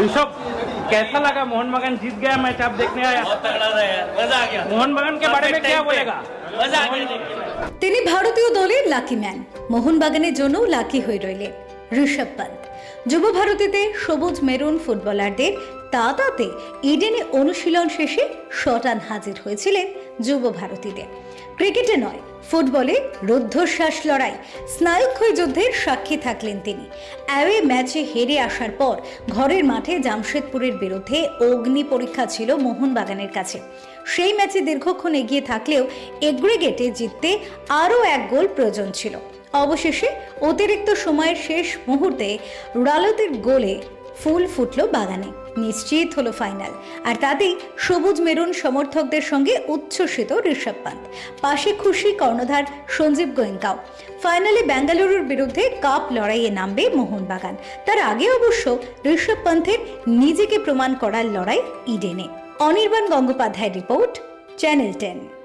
ऋषभ कैसा लगा मोहन बगान जीत गया मैच आप देखने आया बहुत तगड़ा रहा है मजा आ गया मोहन बगान के बारे में Perfect क्या time पे। बोलेगा मजा आ गया देख के। তিনি ভারতীয় দলের লাকি ম্যান মোহনবাগানের জন্যও লাকি হয়ে রইলেন ঋষভ পান্ত যুব ভারতীতে সবুজ মেরুন ফুটবলারদের তাতাতে ইডেনে অনুশীলন শেষে শটান হাজির হয়েছিলেন যুব ভারতীদের ক্রিকেটে নয়, ফুটবলে রুদ্ধশ্বাস লড়াই। স্নায়ুক্ষয় যুদ্ধের সাক্ষী থাকলেন তিনি। অ্যাওয়ে ম্যাচে হেরে আসার পর ঘরের মাঠে জামশেদপুরের বিরুদ্ধে অগ্নি পরীক্ষা ছিল মোহনবাগানের কাছে। সেই ম্যাচে দীর্ঘক্ষণ এগিয়ে থাকলেও এগ্রিগেটে জিততে আরও এক গোল প্রয়োজন ছিল। অবশেষে অতিরিক্ত সময়ের শেষ মুহূর্তে রালতের গোলে ফুল ফুটলো বাগানে। নিশ্চিত হলো ফাইনাল। আর তাতেই সবুজ মেরুন সমর্থকদের সঙ্গে উচ্ছ্বসিত ঋষভ পান্ত পাশে খুশি কর্ণধার সঞ্জীব গোয়েঙ্কাও। ফাইনালে বেঙ্গালুরুর বিরুদ্ধে কাপ লড়াইয়ে নামবে মোহনবাগান। তার আগে অবশ্য ঋষভ পান্থের নিজেকে প্রমাণ করার লড়াই ইডেনে। Anirban Gangopadhyay report, channel ten.